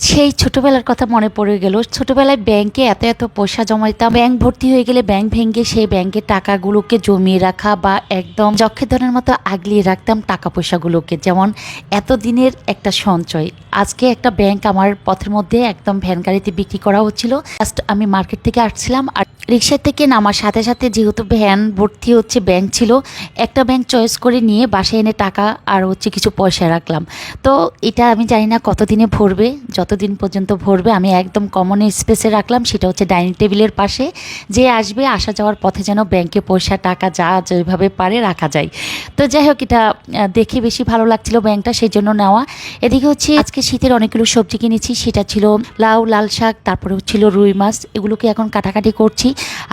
সেই ছোটবেলার কথা মনে পড়ে গেল। ছোটবেলায় ব্যাংকে এত এত পয়সা জমা দিতাম ব্যাংক ভর্তি হয়ে গেলে ব্যাংক ভেঙে সেই ব্যাংকের টাকাগুলোকে জমিয়ে রাখা বা একদম যক্ষের ধরনের মতো আগলিয়ে রাখতাম টাকা পয়সাগুলোকে। যেমন এত দিনের একটা সঞ্চয়। আজকে একটা ব্যাংক আমার পথের মধ্যে একদম ভ্যান গাড়িতে বিক্রি করা হচ্ছিল। জাস্ট আমি মার্কেট থেকে আসছিলাম আর রিক্সা থেকে নামার সাথে সাথে যেহেতু ভ্যান ভর্তি হচ্ছে ব্যাংক ছিল, একটা ব্যাংক চয়েস করে নিয়ে বাসায় এনে টাকা আর হচ্ছে কিছু পয়সা রাখলাম। তো এটা আমি জানি না কতদিনে ভরবে, যতদিন পর্যন্ত ভরবে, আমি একদম কমন স্পেসে রাখলাম, সেটা হচ্ছে ডাইনিং টেবিলের পাশে। যে আসবে, আসা যাওয়ার পথে যেন ব্যাংকে পয়সা, টাকা যা যেভাবে পারে রাখা যায়। তো যাই হোক, এটা দেখে বেশি ভালো লাগছিল ব্যাংকটা সেই জন্য নেওয়া। এদিকে হচ্ছে আজকে শীতের অনেকগুলো সবজি কিনেছি, সেটা ছিল লাউ, লাল শাক, তারপরে ছিল রুই মাছ, এগুলোকে এখন কাটাকাটি করছি।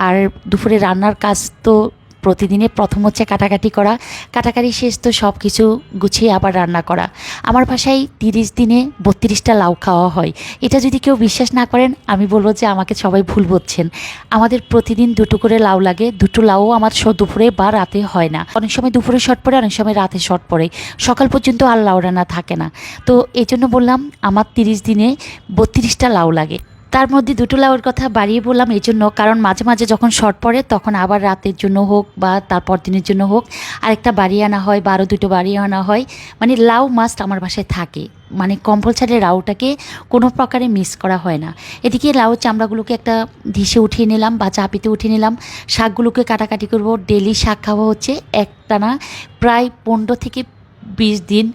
আর দুপুরে রান্নার কাজ তো প্রতিদিনে প্রথম হচ্ছে কাটাকাটি করা। কাটাকাটি শেষ তো সব কিছু গুছিয়ে আবার রান্না করা। আমার বাসায় তিরিশ দিনে বত্রিশটা লাউ খাওয়া হয়। এটা যদি কেউ বিশ্বাস না করেন, আমি বলব যে আমাকে সবাই ভুল বলছেন আমাদের প্রতিদিন দুটো করে লাউ লাগে। দুটো লাউও আমার দুপুরে বা রাতে হয় না। অনেক সময় দুপুরে শর্ট পড়ে, অনেক সময় রাতে শর্ট পড়ে। সকাল পর্যন্ত আর লাউ রান্না থাকে না। তো এই জন্য বললাম, আমার তিরিশ দিনে বত্রিশটা লাউ লাগে। তার মধ্যে দুটো লাউয়ের কথা বাড়িয়ে বললাম, এই জন্য কারণ মাঝে মাঝে যখন শর্ট পড়ে তখন আবার রাতের জন্য হোক বা তারপর দিনের জন্য হোক আরেকটা বাড়িয়ে আনা হয় বা আরও দুটো বাড়িয়ে আনা হয়। মানে লাউ মাস্ট আমার বাসায় থাকে। মানে কম্পালসারি লাউটাকে কোনো প্রকারে মিস করা হয় না। এদিকে লাউ চামড়াগুলোকে একটা ডিশে উঠিয়ে নিলাম বা চাপিতে উঠিয়ে নিলাম। শাকগুলোকে কাটাকাটি করব। ডেলি শাক খাওয়া হচ্ছে একটানা, প্রায় পনেরো থেকে বিশ দিন।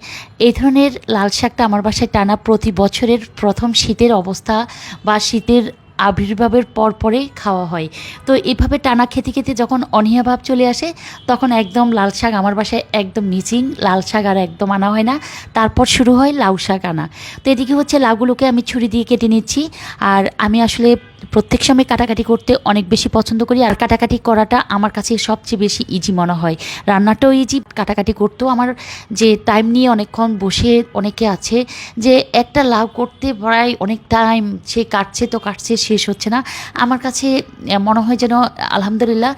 এই ধরনের লাল শাকটা আমার বাসায় টানা প্রতি বছরের প্রথম শীতের অবস্থা বা শীতের আবির্ভাবের পর পরে খাওয়া হয়। তো এভাবে টানা খেতে খেতে যখন অনীহা ভাব চলে আসে, তখন একদম লাল শাক আমার বাসায় একদম মিচিং, লাল শাক আর একদম আনা হয় না। তারপর শুরু হয় লাউ শাক আনা। তো এদিকে হচ্ছে লাউগুলোকে আমি ছুরি দিয়ে কেটে নিচ্ছি। আর আমি আসলে প্রত্যেক সময় কাটাকাটি করতে অনেক বেশি পছন্দ করি আর কাটাকাটি করাটা আমার কাছে সবচেয়ে বেশি ইজি মনে হয়। রান্নাটাও ইজি কাটাকাটি করতেও আমার যে টাইম নিয়ে অনেকক্ষণ বসে অনেকে আছে যে একটা লাউ করতে প্রায় অনেক টাইম সে কাটছে তো কাটছে, শেষ হচ্ছে না। আমার কাছে মনে হয় যেন আলহামদুলিল্লাহ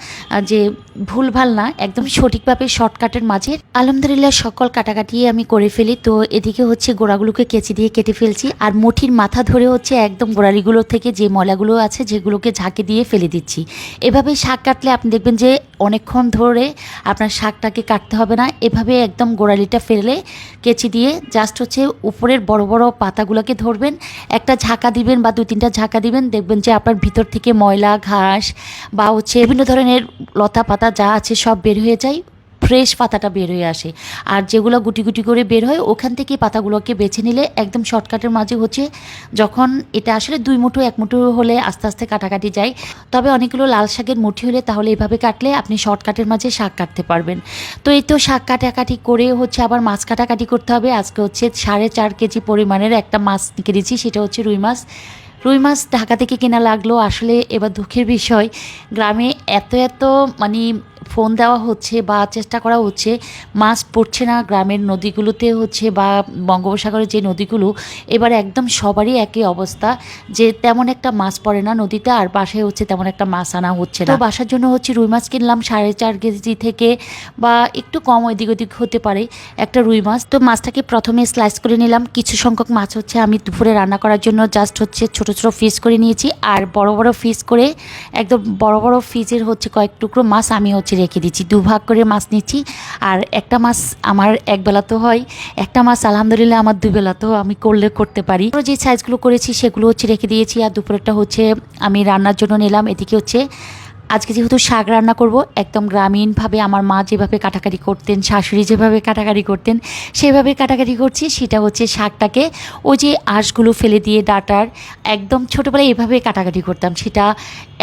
যে ভুলভাল না, একদম সঠিকভাবে শর্টকাটের মাঝে। আলহামদুলিল্লাহ সকল কাটাকাটি আমি করে ফেলি। তো এদিকে হচ্ছে গোড়াগুলোকে কেচি দিয়ে কেটে ফেলছি। আর মুঠির মাথা ধরে হচ্ছে একদম গোড়ালিগুলো থেকে যে ময়লাগুলো আছে যেগুলোকে ঝাঁকে দিয়ে ফেলে দিচ্ছি। এভাবে শাক কাটলে আপনি দেখবেন যে অনেকক্ষণ ধরে আপনার শাকটাকে কাটতে হবে না। এভাবে একদম গোড়ালিটা ফেলে কেচি দিয়ে জাস্ট হচ্ছে উপরের বড় বড় পাতাগুলোকে ধরবেন। একটা ঝাঁকা দিবেন বা দু তিনটা ঝাঁকা দিবেন, দেখবেন যে আপনার ভিতর থেকে ময়লা, ঘাস বা হচ্ছে বিভিন্ন ধরনের লতা পাতা যা আছে সব বের হয়ে যায়। ফ্রেশ পাতাটা বের হয়ে আসে। আর যেগুলো গুটি গুটি করে বের হয়, ওখান থেকে পাতাগুলোকে বেছে নিলে একদম শর্টকাটের মাঝে হচ্ছে যখন এটা আসলে দুই মুঠো, এক মুঠো হলে আস্তে আস্তে কাটাকাটি যায়, তবে অনেকগুলো লাল শাকের মুঠি হলে তাহলে এভাবে কাটলে আপনি শর্টকাটের মাঝে শাক কাটতে পারবেন। তো এই তো শাক কাটাকাটি করে হচ্ছে আবার মাছ কাটাকাটি করতে হবে। আজকে হচ্ছে সাড়ে চার কেজি পরিমাণের একটা মাছ কিনেছি সেটা হচ্ছে রুই মাছ। রুই মাছ ঢাকা থেকে কেনা লাগল। আসলে এবার দুঃখের বিষয়, গ্রামে এত এত মানে ফোন দেওয়া হচ্ছে বা চেষ্টা করা হচ্ছে, মাছ পড়ছে না গ্রামের নদীগুলোতে হচ্ছে বা বঙ্গোপসাগরের যে নদীগুলো, এবার একদম সবারই একই অবস্থা যে তেমন একটা মাছ পড়ে না নদীতে আর বাসায় হচ্ছে তেমন একটা মাছ আনা হচ্ছে না। বাসার জন্য হচ্ছে রুই মাছ কিনলাম, সাড়ে চার কেজি থেকে বা একটু কম ওইদিক ওদিক হতে পারে একটা রুই মাছ। তো মাছটাকে প্রথমে স্লাইস করে নিলাম, কিছু সংখ্যক মাছ হচ্ছে আমি দুপুরে রান্না করার জন্য জাস্ট হচ্ছে ছোট ছোট পিস করে নিয়েছি, আর বড় বড় পিস করে একদম বড় বড় ফিজের হচ্ছে কয়েক টুকরো মাছ আমি হচ্ছে রেখে দিচ্ছি দুভাগ করে মাছ নিচ্ছি। আর একটা মাছ আমার একবেলা তো হয়, একটা মাছ আলহামদুলিল্লাহ আমার দুবেলা তো আমি করলে করতে পারি। যে সাইজগুলো করেছি সেগুলো হচ্ছে রেখে দিয়েছি, আর দুপুরেরটা হচ্ছে আমি রান্নার জন্য নিলাম, এদিকে হচ্ছে আজকে যেহেতু শাক রান্না করব, একদম গ্রামীণভাবে আমার মা যেভাবে কাটাকাটি করতেন, শাশুড়ি যেভাবে কাটাকাটি করতেন, সেভাবে কাটাকাটি করছি। সেটা হচ্ছে শাকটাকে ওই যে আঁশগুলো ফেলে দিয়ে ডাটার একদম ছোটোবেলায় এভাবে কাটাকাটি করতাম। সেটা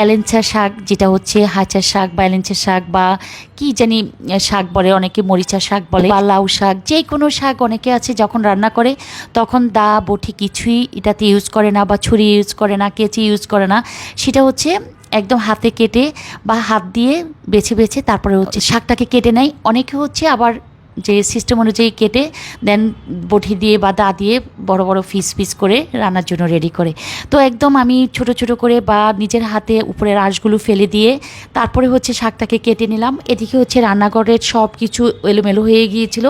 এলেঞ্চা শাক, যেটা হচ্ছে হাঁচার শাক বা এলেঞ্চা শাক বা কি জানি শাক বলে, অনেকে মরিচা শাক বলে বা লাউ শাক যে কোনো শাক অনেকে আছে যখন রান্না করে, তখন দা, বটি কিছুই এটাতে ইউজ করে না বা ছুরি ইউজ করে না, কেচি ইউজ করে না। সেটা হচ্ছে একদম হাতে কেটে বা হাত দিয়ে বেছে বেছে তারপরে হচ্ছে শাকটাকে কেটে নেয়। অনেকে হচ্ছে আবার যে সিস্টেম অনুযায়ী কেটে দেন বটি দিয়ে বা দা দিয়ে বড় বড় ফিস পিস করে রান্নার জন্য রেডি করে। তো একদম আমি ছোট ছোট করে বা নিজের হাতে উপরের আঁশগুলো ফেলে দিয়ে তারপরে হচ্ছে শাকটাকে কেটে নিলাম। এদিকে হচ্ছে রান্নাঘরের সব কিছু এলোমেলো হয়ে গিয়েছিল।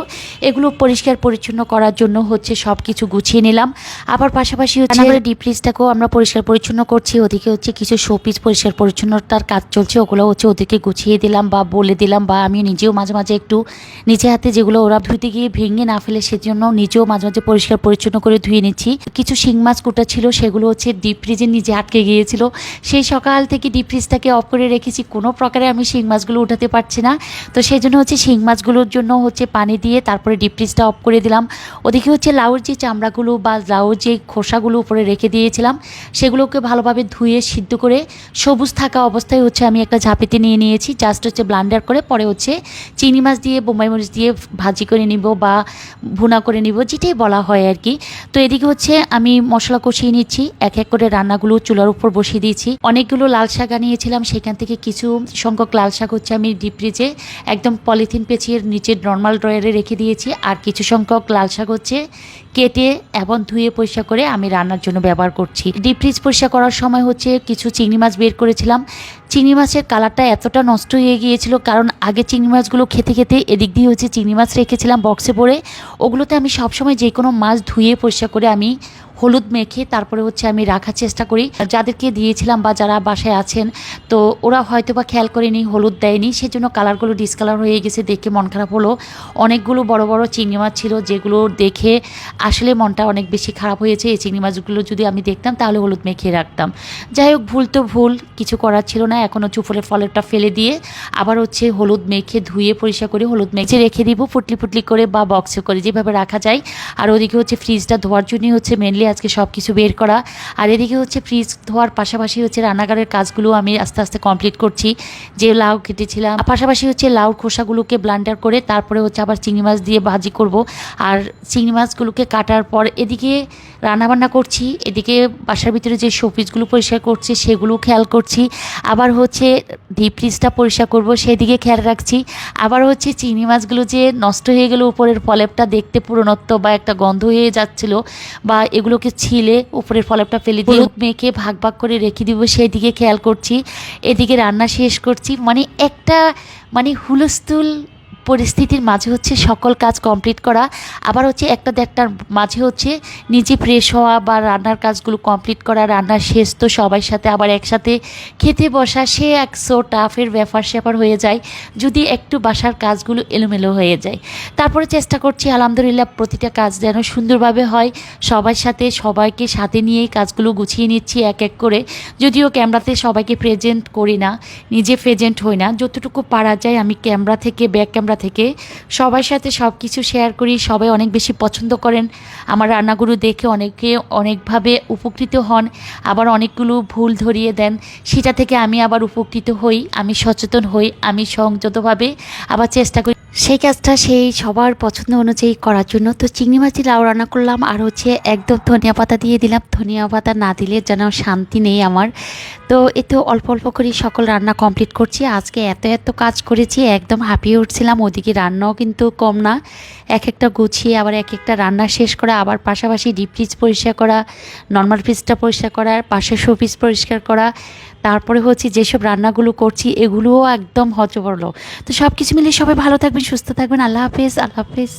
এগুলো পরিষ্কার পরিচ্ছন্ন করার জন্য হচ্ছে সব কিছু গুছিয়ে নিলাম। আবার পাশাপাশি হচ্ছে ডিপ ফ্রিজটাকেও আমরা পরিষ্কার পরিচ্ছন্ন করছি। ওদিকে হচ্ছে কিছু শোপিস পরিষ্কার পরিচ্ছন্নতার কাজ চলছে। ওগুলো হচ্ছে ওদেরকে গুছিয়ে দিলাম বা বলে দিলাম বা আমি নিজেও মাঝে মাঝে একটু নিজে হাতে যেগুলো ওরা ধুতে গিয়ে ভেঙে না ফেলে, সেজন্য নিজেও মাঝে মাঝে পরিষ্কার পরিচ্ছন্ন করে ধুয়ে নিচ্ছি। কিছু শিং মাছ কুটা ছিল, সেগুলো হচ্ছে ডিপ ফ্রিজে নিজে আটকে গিয়েছিল। সেই সকাল থেকে ডিপ ফ্রিজটাকে অফ করে রেখেছি, কোনো প্রকারে আমি শিং মাছগুলো উঠাতে পারছি না। তো সেই জন্য হচ্ছে শিং মাছগুলোর জন্য হচ্ছে পানি দিয়ে তারপরে ডিপ ফ্রিজটা অফ করে দিলাম। ওদিকে হচ্ছে লাউর যে চামড়াগুলো বা লাউর যে খোসাগুলো উপরে রেখে দিয়েছিলাম, সেগুলোকে ভালোভাবে ধুয়ে সিদ্ধ করে সবুজ থাকা অবস্থায় হচ্ছে আমি একটা ঝাঁপিতে নিয়ে নিয়েছি। জাস্ট হচ্ছে ব্লান্ডার করে, পরে হচ্ছে চিংড়ি মাছ দিয়ে, বোম্বাই মরিচ দিয়ে ভাজি করে নিব বা ভুনা করে নিব, যেটাই বলা হয় আর কি। তো এদিকে হচ্ছে আমি মশলা কষিয়ে নিচ্ছি, এক এক করে রান্নাগুলো চুলার উপর বসিয়ে দিয়েছি। অনেকগুলো লাল শাক আনিয়েছিলাম, সেখান থেকে কিছু সংখ্যক লাল শাক হচ্ছে আমি ডিপ ফ্রিজে একদম পলিথিন পেঁচিয়ে নিচে নর্মাল ড্রয়ারে রেখে দিয়েছি, আর কিছু সংখ্যক লাল শাক হচ্ছে কেটে এবং ধুয়ে পরিষ্কার করে আমি রান্নার জন্য ব্যবহার করছি। ডিপ ফ্রিজ পরিষ্কার করার সময় হচ্ছে কিছু চিংড়ি মাছ বের করেছিলাম। চিংড়ি মাছের কালারটা এতটা নষ্ট হয়ে গিয়েছিল কারণ আগে চিংড়ি মাছগুলো খেতে খেতে এদিক দিয়ে হচ্ছে চিংড়ি মাছ রেখেছিলাম বক্সে পরে ওগুলোতে আমি সবসময় যে কোনো মাছ ধুয়ে পরিষ্কার করে আমি হলুদ মেখে তারপরে হচ্ছে আমি রাখার চেষ্টা করি। যাদেরকে দিয়েছিলাম বা যারা বাসায় আছেন, তো ওরা হয়তো বা খেয়াল করেনি, হলুদ দেয়নি। সেজন্য কালারগুলো ডিসকালার হয়ে গেছে দেখে মন খারাপ হলো। অনেকগুলো বড় বড় চিংড়ি মাছ ছিল যেগুলো দেখে আসলে মনটা অনেক বেশি খারাপ হয়েছে। এই চিংড়ি মাছগুলো যদি আমি দেখতাম, তাহলে হলুদ মেখে রাখতাম। যাই হোক, ভুল তো ভুল, কিছু করার ছিল না। এখন হচ্ছে ফুলের ফলেরটা ফেলে দিয়ে আবার হচ্ছে হলুদ মেখে ধুয়ে পরিষ্কার করে হলুদ মেখে রেখে দিব পুটলি পুটলি করে বা বক্সে করে যেভাবে রাখা যায়। আর ওদিকে হচ্ছে ফ্রিজটা ধোয়ার জন্যই হচ্ছে মেনলি আজকে সব কিছু বের করা। আর এদিকে হচ্ছে ফ্রিজ ধোয়ার পাশাপাশি হচ্ছে রান্নাঘরের কাজগুলো আমি আস্তে আস্তে কমপ্লিট করছি। যে লাউ কেটেছিলাম পাশাপাশি হচ্ছে লাউর খোসাগুলোকে ব্লান্ডার করে তারপরে হচ্ছে আবার চিংড়ি মাছ দিয়ে ভাজি করব। আর চিংড়ি মাছগুলোকে কাটার পর এদিকে রান্নাবান্না করছি, এদিকে বাসার ভিতরে যে শোপিসগুলো পরিষ্কার করছি সেগুলো খেয়াল করছি। আবার হচ্ছে ডিপ ফ্রিজটা পরিষ্কার করব, সেদিকে খেয়াল রাখছি। আবার হচ্ছে চিংড়ি মাছগুলো যে নষ্ট হয়ে গেল উপরের ফলেপটা দেখতে পুরনত্ব বা একটা গন্ধ হয়ে যাচ্ছিল বা এগুলোকে ছিলে উপরের ফলেপটা ফেলে দিয়ে হলুদ মেখে ভাগ ভাগ করে রেখে দিব সেই দিকে খেয়াল করছি এদিকে রান্না শেষ করছি মানে একটা মানে হুলস্থুল পরিস্থিতির মাঝে হচ্ছে সকল কাজ কমপ্লিট করা। আবার হচ্ছে একটা দেখটার মাঝে হচ্ছে নিজে ফ্রেশ হওয়া বা রান্নার কাজগুলো কমপ্লিট করা রান্নার শেষ তো সবার সাথে আবার একসাথে খেতে বসা, সে একশো টাফের ব্যাপার স্যাপার হয়ে যায়, যদি একটু বাসার কাজগুলো এলোমেলো হয়ে যায়। তারপরে চেষ্টা করছি আলহামদুলিল্লাহ প্রতিটা কাজ যেন সুন্দরভাবে হয়, সবার সাথে সবাইকে সাথে নিয়েই কাজগুলো গুছিয়ে নিচ্ছি এক এক করে। যদিও ক্যামেরাতে সবাইকে প্রেজেন্ট করি না, নিজে প্রেজেন্ট হই না, যতটুকু পারা যায় আমি ক্যামেরা থেকে ব্যাক ক্যামেরা থেকে সবার সাথে সব কিছু শেয়ার করি, সবাই অনেক বেশি পছন্দ করেন। আমার রান্নাগুলো দেখে অনেকে অনেকভাবে উপকৃত হন, আবার অনেকগুলো ভুল ধরিয়ে দেন। সেটা থেকে আমি আবার উপকৃত হই, আমি সচেতন হই, আমি সংযতভাবে আবার চেষ্টা করি সেই কাজটা সেই সবার পছন্দ অনুযায়ী করার জন্য। তো চিংড়ি মাছি লাউ রান্না করলাম আর হচ্ছে একদম ধনিয়া পাতা দিয়ে দিলাম। ধনিয়া পাতা না দিলে যেন শান্তি নেই আমার। তো এতে অল্প অল্প করে সকল রান্না কমপ্লিট করছি। আজকে এত এত কাজ করেছি, একদম হাঁপিয়ে উঠছিলাম। ওদিকে রান্নাও কিন্তু কম না। এক একটা গুছিয়ে আবার এক একটা রান্না শেষ করা, আবার পাশাপাশি ডিপ ফ্রিজ পরিষ্কার করা নর্মাল ফ্রিজটা পরিষ্কার করা পাশে শোপিস পরিষ্কার করা। তারপরে হচ্ছে যেসব রান্নাগুলো করছি, এগুলোও একদম হজবরল। তো সব কিছু মিলিয়ে সবাই ভালো থাকবেন, সুস্থ থাকবেন। আল্লাহ হাফেজ আল্লাহ হাফেজ।